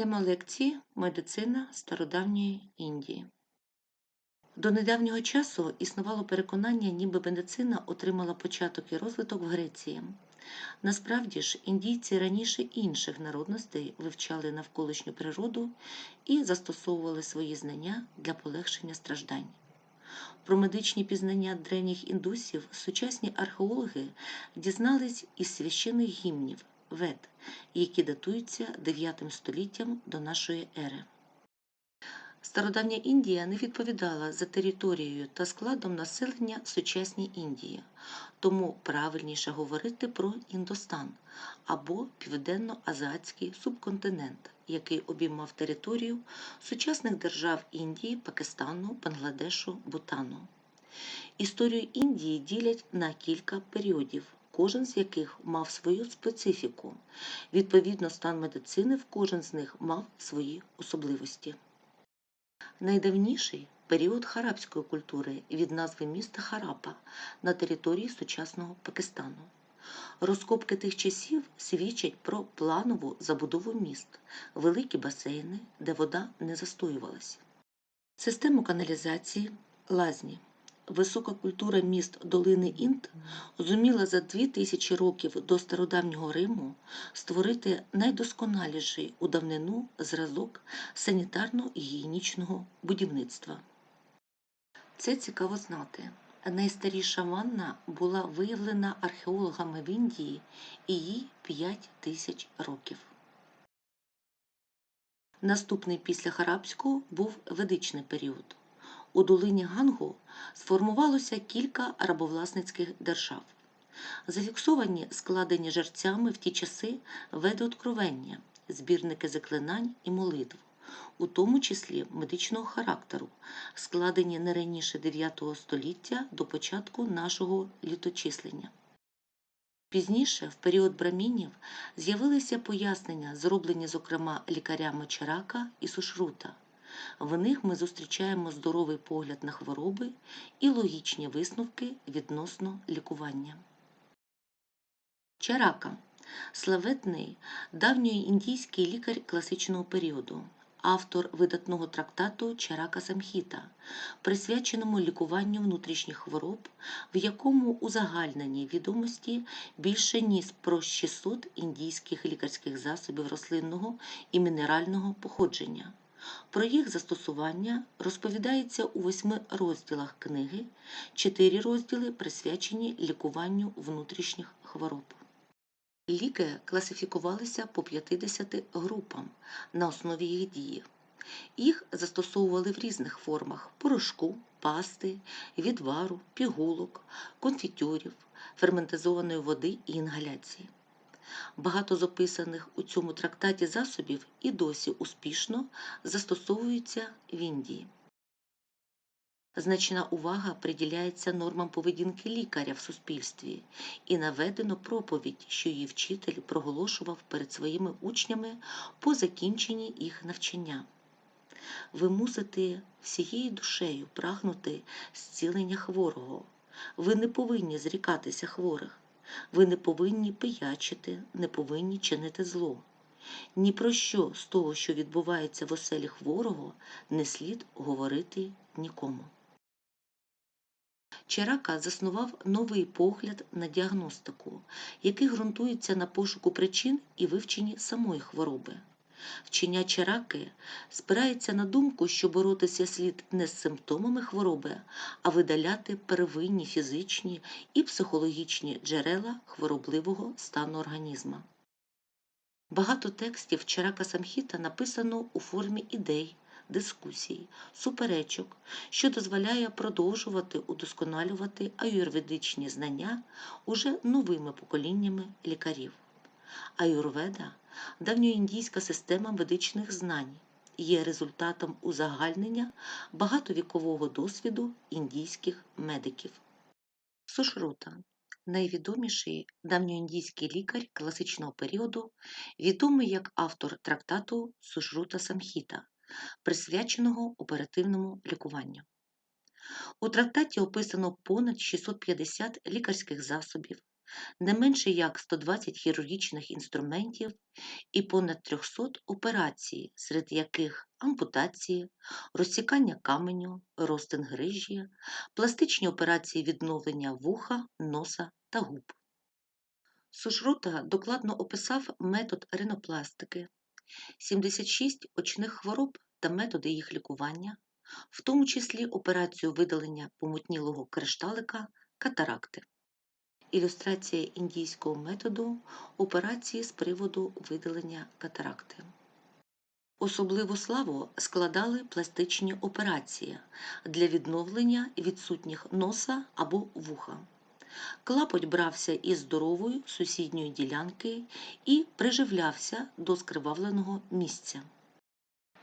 Тема лекції Медицина стародавньої Індії. До недавнього часу існувало переконання, ніби медицина отримала початок і розвиток в Греції. Насправді ж, індійці раніше інших народностей вивчали навколишню природу і застосовували свої знання для полегшення страждань. Про медичні пізнання древніх індусів сучасні археологи дізнались із священих гімнів вед, які датуються 9 століттям до нашої ери. Стародавня Індія не відповідала за територією та складом населення сучасній Індії, тому правильніше говорити про Індостан або Південно-Азіатський субконтинент, який обіймав територію сучасних держав Індії, Пакистану, Бангладешу, Бутану. Історію Індії ділять на кілька періодів, кожен з яких мав свою специфіку. Відповідно, стан медицини в кожен з них мав свої особливості. Найдавніший період харабської культури від назви міста Харапа на території сучасного Пакистану. Розкопки тих часів свідчать про планову забудову міст, великі басейни, де вода не застоювалася. Систему каналізації лазні. Висока культура міст долини Інд зуміла за дві тисячі років до стародавнього Риму створити найдосконаліший у давнину зразок санітарно-гігієнічного будівництва. Це цікаво знати. Найстаріша ванна була виявлена археологами в Індії і їй 5 тисяч років. Наступний після Харабського був ведичний період. У долині Гангу сформувалося кілька рабовласницьких держав. Зафіксовані складені жерцями в ті часи веди откровення, збірники заклинань і молитв, у тому числі медичного характеру, складені не раніше 9 століття до початку нашого літочислення. Пізніше, в період брамінів, з'явилися пояснення, зроблені, зокрема, лікарями Чарака і Сушрута. В них ми зустрічаємо здоровий погляд на хвороби і логічні висновки відносно лікування. Чарака славетний давньоіндійський лікар класичного періоду, автор видатного трактату Чарака Самхіта, присвяченому лікуванню внутрішніх хвороб, в якому узагальнені відомості більше ніж про 600 індійських лікарських засобів рослинного і мінерального походження. Про їх застосування розповідається у восьми розділах книги, чотири розділи присвячені лікуванню внутрішніх хвороб. Ліки класифікувалися по 50 групам на основі їх дії. Їх застосовували в різних формах порошку, пасти, відвару, пігулок, конфітюрів, ферментизованої води і інгаляції. Багато з описаних у цьому трактаті засобів і досі успішно застосовуються в Індії. Значна увага приділяється нормам поведінки лікаря в суспільстві і наведено проповідь, що її вчитель проголошував перед своїми учнями по закінченні їх навчання. Ви мусите всією душею прагнути зцілення хворого. Ви не повинні зрікатися хворих. Ви не повинні пиячити, не повинні чинити зло. Ні про що з того, що відбувається в оселі хворого, не слід говорити нікому. Чарака заснував новий погляд на діагностику, який ґрунтується на пошуку причин і вивченні самої хвороби. Вчення чараки спирається на думку, що боротися слід не з симптомами хвороби, а видаляти первинні фізичні і психологічні джерела хворобливого стану організма. Багато текстів Чарака Самхіта написано у формі ідей, дискусій, суперечок, що дозволяє продовжувати удосконалювати аюрведичні знання уже новими поколіннями лікарів. Аюрведа давньоіндійська система медичних знань є результатом узагальнення багатовікового досвіду індійських медиків. Сушрута найвідоміший давньоіндійський лікар класичного періоду, відомий як автор трактату Сушрута Самхіта, присвяченого оперативному лікуванню. У трактаті описано понад 650 лікарських засобів, не менше як 120 хірургічних інструментів і понад 300 операцій, серед яких ампутації, розсікання каменю, розтин грижі, пластичні операції відновлення вуха, носа та губ. Сушрута докладно описав метод ринопластики, 76 очних хвороб та методи їх лікування, в тому числі операцію видалення помутнілого кришталика катаракти. Ілюстрація індійського методу операції з приводу видалення катаракти. Особливу славу складали пластичні операції для відновлення відсутніх носа або вуха. Клапоть брався із здорової сусідньої ділянки і приживлявся до скривавленого місця.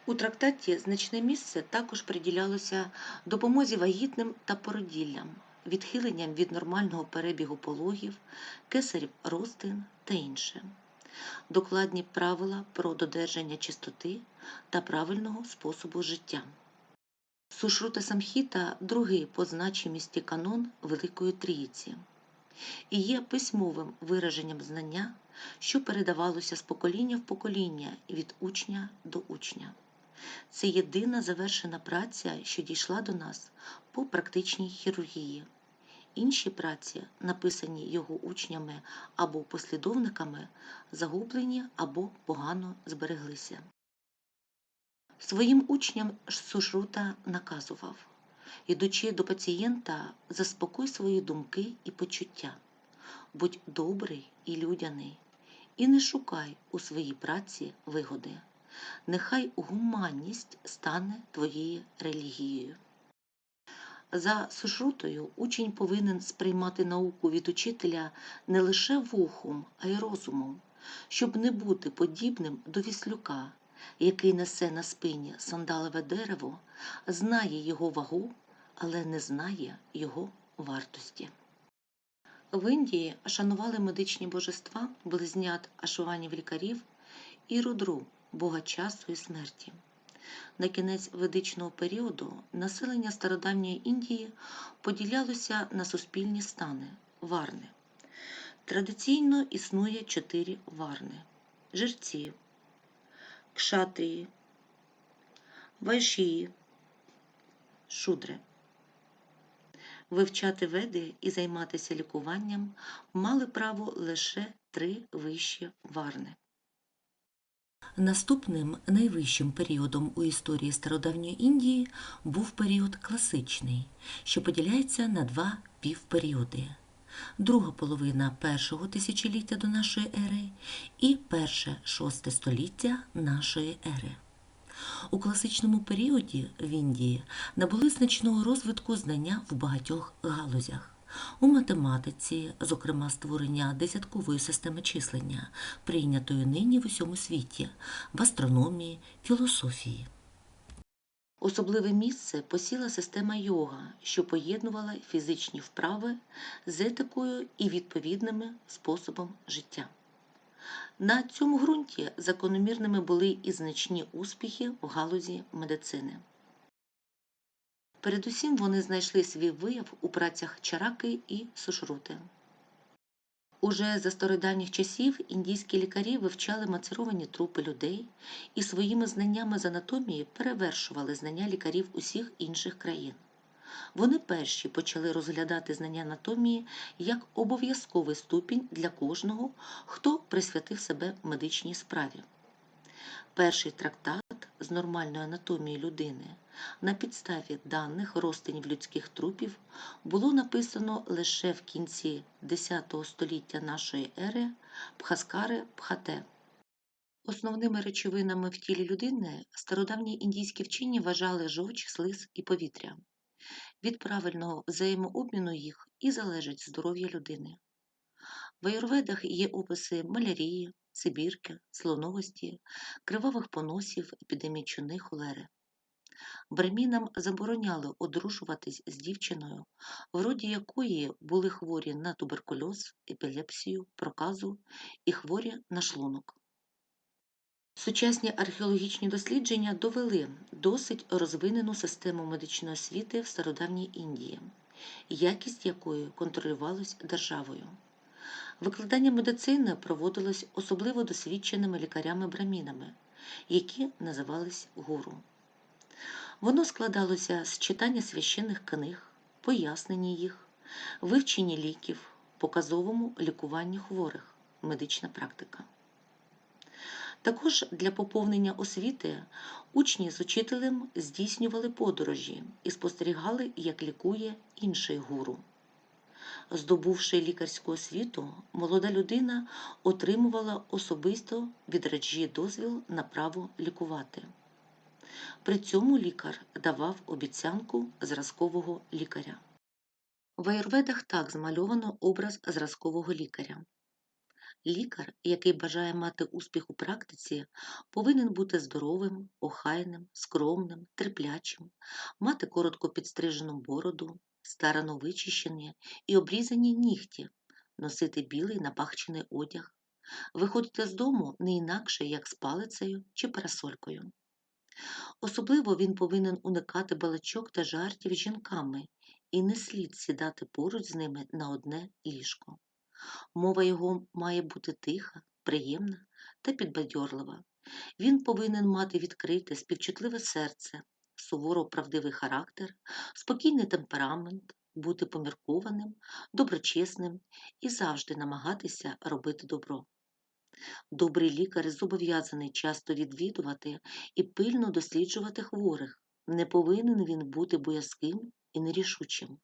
У трактаті значне місце також приділялося допомозі вагітним та породіллям, відхиленням від нормального перебігу пологів, кесарів ростин та інше. Докладні правила про додержання чистоти та правильного способу життя. Сушрута Самхіта – другий по значимості канон Великої Трійці і є письмовим вираженням знання, що передавалося з покоління в покоління від учня до учня. Це єдина завершена праця, що дійшла до нас по практичній хірургії. Інші праці, написані його учнями або послідовниками, загублені або погано збереглися. Своїм учням Сушрута наказував Ідучи до пацієнта, заспокой свої думки і почуття, будь добрий і людяний, і не шукай у своїй праці вигоди. Нехай гуманність стане твоєю релігією. За сушрутою учень повинен сприймати науку від учителя не лише вухом, а й розумом, щоб не бути подібним до віслюка, який несе на спині сандалеве дерево, знає його вагу, але не знає його вартості. В Індії шанували медичні божества близнят ашуванів лікарів і рудру, бога часу і смерті. На кінець ведичного періоду населення стародавньої Індії поділялося на суспільні стани варни. Традиційно існує чотири варни жерці, кшатрії, вайшії, шудри. Вивчати веди і займатися лікуванням мали право лише три вищі варни. Наступним найвищим періодом у історії стародавньої Індії був період класичний, що поділяється на два півперіоди. Друга половина першого тисячоліття до нашої ери і перше шосте століття нашої ери. У класичному періоді в Індії набули значного розвитку знання в багатьох галузях. У математиці, зокрема створення десяткової системи числення, прийнятої нині в усьому світі, в астрономії, філософії. Особливе місце посіла система йога, що поєднувала фізичні вправи з етикою і відповідними способом життя. На цьому ґрунті закономірними були і значні успіхи в галузі медицини. Передусім вони знайшли свій вияв у працях чараки і сушрути. Уже за стародавніх часів індійські лікарі вивчали мацеровані трупи людей і своїми знаннями з анатомії перевершували знання лікарів усіх інших країн. Вони перші почали розглядати знання анатомії як обов'язковий ступінь для кожного, хто присвятив себе медичній справі. Перший трактат з нормальної анатомії людини на підставі даних розтинів людських трупів було написано лише в кінці X століття нашої ери Пхаскари Пхате. Основними речовинами в тілі людини стародавні індійські вчені вважали жовч, слиз і повітря. Від правильного взаємообміну їх і залежить здоров'я людини. В аюрведах є описи малярії, сибірки, слоновості, кривавих поносів, епідемії чуни, холери. Бремінам забороняли одружуватись з дівчиною, в роді якої були хворі на туберкульоз, епілепсію, проказу і хворі на шлунок. Сучасні археологічні дослідження довели досить розвинену систему медичної освіти в стародавній Індії, якість якої контролювалась державою. Викладання медицини проводилось особливо досвідченими лікарями-брамінами, які називались гуру. Воно складалося з читання священних книг, пояснення їх, вивчення ліків, показовому лікуванню хворих, медична практика. Також для поповнення освіти учні з учителем здійснювали подорожі і спостерігали, як лікує інший гуру. Здобувши лікарську освіту, молода людина отримувала особисто від раджі дозвіл на право лікувати. При цьому лікар давав обіцянку зразкового лікаря. В аюрведах так змальовано образ зразкового лікаря. Лікар, який бажає мати успіх у практиці, повинен бути здоровим, охайним, скромним, терплячим, мати коротко підстрижену бороду, старано вичищені і обрізані нігті, носити білий напахчений одяг, виходити з дому не інакше, як з палицею чи парасолькою. Особливо він повинен уникати балачок та жартів з жінками і не слід сідати поруч з ними на одне ліжко. Мова його має бути тиха, приємна та підбадьорлива. Він повинен мати відкрите, співчутливе серце, суворо правдивий характер, спокійний темперамент, бути поміркованим, доброчесним і завжди намагатися робити добро. Добрий лікар зобов'язаний часто відвідувати і пильно досліджувати хворих. Не повинен він бути боязким і нерішучим.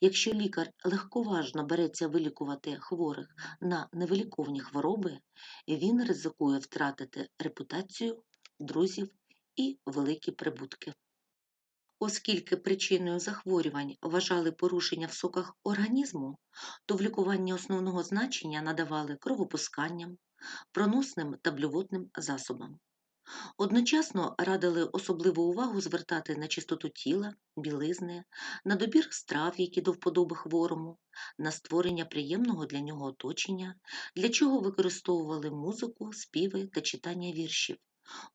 Якщо лікар легковажно береться вилікувати хворих на невиліковні хвороби, він ризикує втратити репутацію, друзів і великі прибутки. Оскільки причиною захворювань вважали порушення в соках організму, то в лікуванні основного значення надавали кровопусканням, проносним та блювотним засобам. Одночасно радили особливу увагу звертати на чистоту тіла, білизни, на добір страв, які до вподоби хворому, на створення приємного для нього оточення, для чого використовували музику, співи та читання віршів,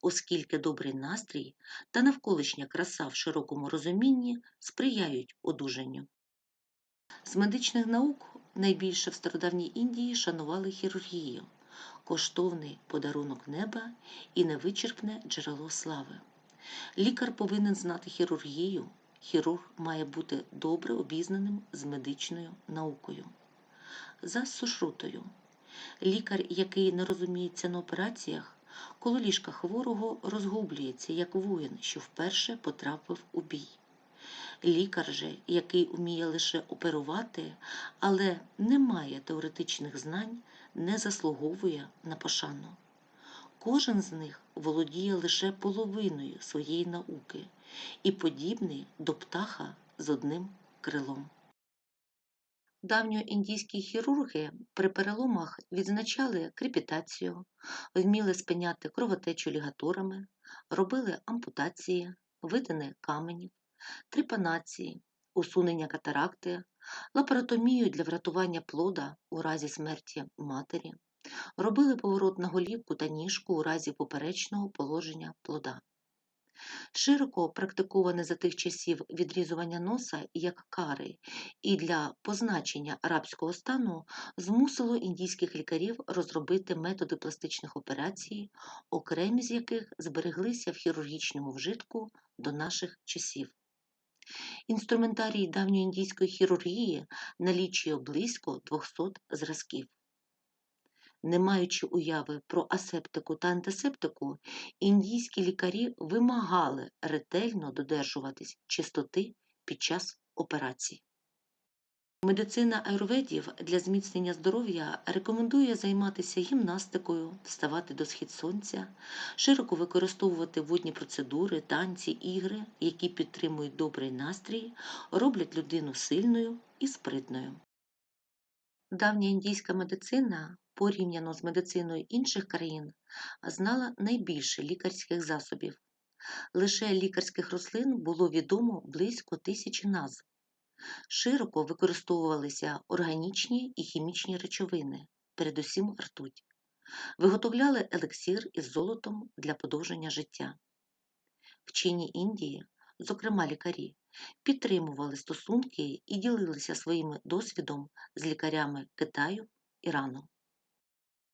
оскільки добрий настрій та навколишня краса в широкому розумінні сприяють одужанню. З медичних наук найбільше в стародавній Індії шанували хірургію коштовний подарунок неба і невичерпне джерело слави. Лікар повинен знати хірургію, хірург має бути добре обізнаним з медичною наукою. За сушрутою. Лікар, який не розуміється на операціях, коло ліжка хворого розгублюється, як воїн, що вперше потрапив у бій. Лікар же, який уміє лише оперувати, але не має теоретичних знань, не заслуговує на пошану. Кожен з них володіє лише половиною своєї науки і подібний до птаха з одним крилом. Давньоіндійські хірурги при переломах відзначали крепітацію, вміли спиняти кровотечу лігаторами, робили ампутації, видини каменів, трепанації, усунення катаракти, лапаротомію для врятування плода у разі смерті матері, робили поворот на голівку та ніжку у разі поперечного положення плода. Широко практиковане за тих часів відрізування носа як кари і для позначення арабського стану змусило індійських лікарів розробити методи пластичних операцій, окремі з яких збереглися в хірургічному вжитку до наших часів. Інструментарій давньоіндійської хірургії налічує близько 200 зразків. Не маючи уяви про асептику та антисептику, індійські лікарі вимагали ретельно додержуватись чистоти під час операцій. Медицина аюрведів для зміцнення здоров'я рекомендує займатися гімнастикою, вставати до схід сонця, широко використовувати водні процедури, танці, ігри, які підтримують добрий настрій, роблять людину сильною і спритною. Давня індійська медицина, порівняно з медициною інших країн, знала найбільше лікарських засобів. Лише лікарських рослин було відомо близько тисячі назв. Широко використовувалися органічні і хімічні речовини, передусім ртуть. Виготовляли елексір із золотом для подовження життя. Вчені Індії, зокрема лікарі, підтримували стосунки і ділилися своїм досвідом з лікарями Китаю Ірану.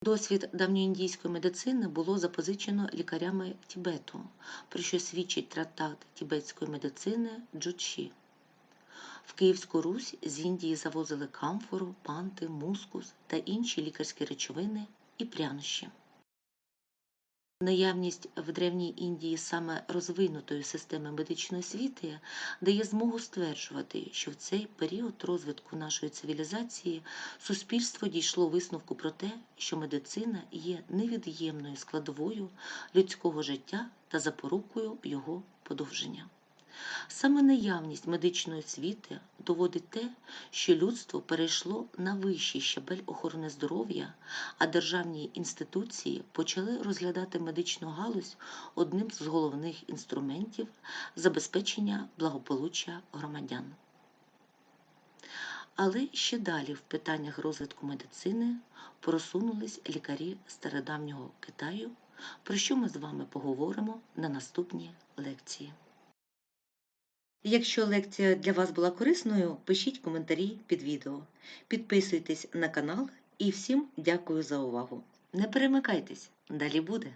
Досвід давньоіндійської медицини було запозичено лікарями Тібету, про що свідчить трактат тібетської медицини Джучі. В Київську Русь з Індії завозили камфору, панти, мускус та інші лікарські речовини і прянощі. Наявність в Древній Індії саме розвинутої системи медичної освіти дає змогу стверджувати, що в цей період розвитку нашої цивілізації суспільство дійшло висновку про те, що медицина є невід'ємною складовою людського життя та запорукою його подовження. Саме наявність медичної освіти доводить те, що людство перейшло на вищий щабель охорони здоров'я, а державні інституції почали розглядати медичну галузь одним з головних інструментів забезпечення благополуччя громадян. Але ще далі в питаннях розвитку медицини просунулись лікарі стародавнього Китаю, про що ми з вами поговоримо на наступній лекції. Якщо лекція для вас була корисною, пишіть коментарі під відео. Підписуйтесь на канал і всім дякую за увагу. Не перемикайтесь, далі буде.